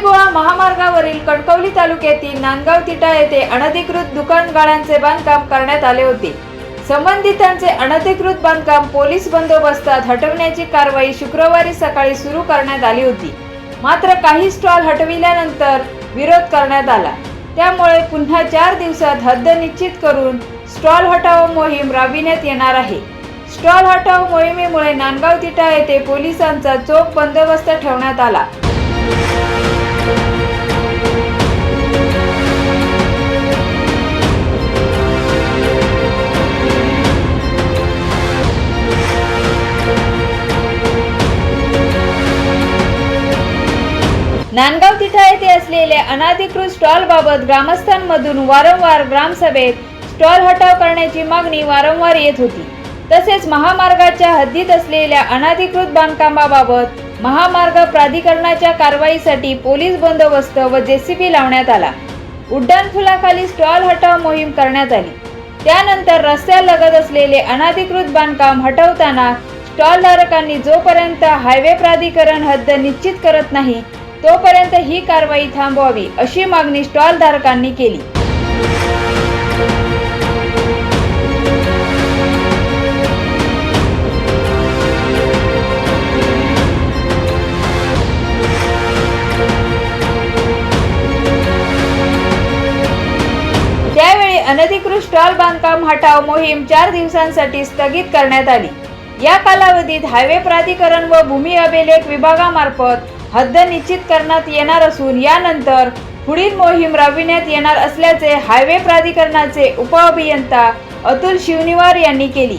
मुंबई गोवा महामार्गावरील कणकवली तालुक्यातील नांदगाव तिटा येथे अनधिकृत दुकानगाड्यांचे बांधकाम करण्यात आले होते. संबंधितांचे अनधिकृत बांधकाम पोलीस बंदोबस्तात हटवण्याची कारवाई शुक्रवारी सकाळी सुरू करण्यात आली होती. मात्र काही स्टॉल हटविल्यानंतर विरोध करण्यात आला. त्यामुळे पुन्हा चार दिवसात हद्द निश्चित करून स्टॉल हटाव मोहीम राबविण्यात येणार आहे. स्टॉल हटाव मोहिमेमुळे नांदगाव तिटा येथे पोलिसांचा चोख बंदोबस्त ठेवण्यात आला. नांदगाव तिठा येथे असलेल्या अनाधिकृत स्टॉल बाबत ग्रामस्थांमधून वारंवार ग्रामसभेत स्टॉल हटाव करण्याची मागणी वारंवार येत होती. तसेच महामार्गाच्या हद्दीत असलेल्या अनाधिकृत बांधकामाबाबत महामार्ग प्राधिकरणाच्या कारवाईसाठी पोलीस बंदोबस्त व जेसीबी लावण्यात आला. उड्डाणपुलाखाली स्टॉल हटाव मोहीम करण्यात आली. त्यानंतर रस्त्यालगत असलेले अनाधिकृत बांधकाम हटवताना स्टॉल धारकांनी जोपर्यंत हायवे प्राधिकरण हद्द निश्चित करत नाही तोपर्यंत ही कारवाई थांबवावी अशी मागणी स्टॉल धारकांनी केली. स्टॉल बांधकाम हटाव मोहीम चार दिवसांसाठी स्थगित करण्यात आली. या कालावधीत हायवे प्राधिकरण व भूमी अभिलेख विभागामार्फत हद्द निश्चित करण्यात येणार असून यानंतर पुढील मोहीम राबविण्यात येणार असल्याचे हायवे प्राधिकरणाचे उपअभियंता अतुल शिवनिवार यांनी केली.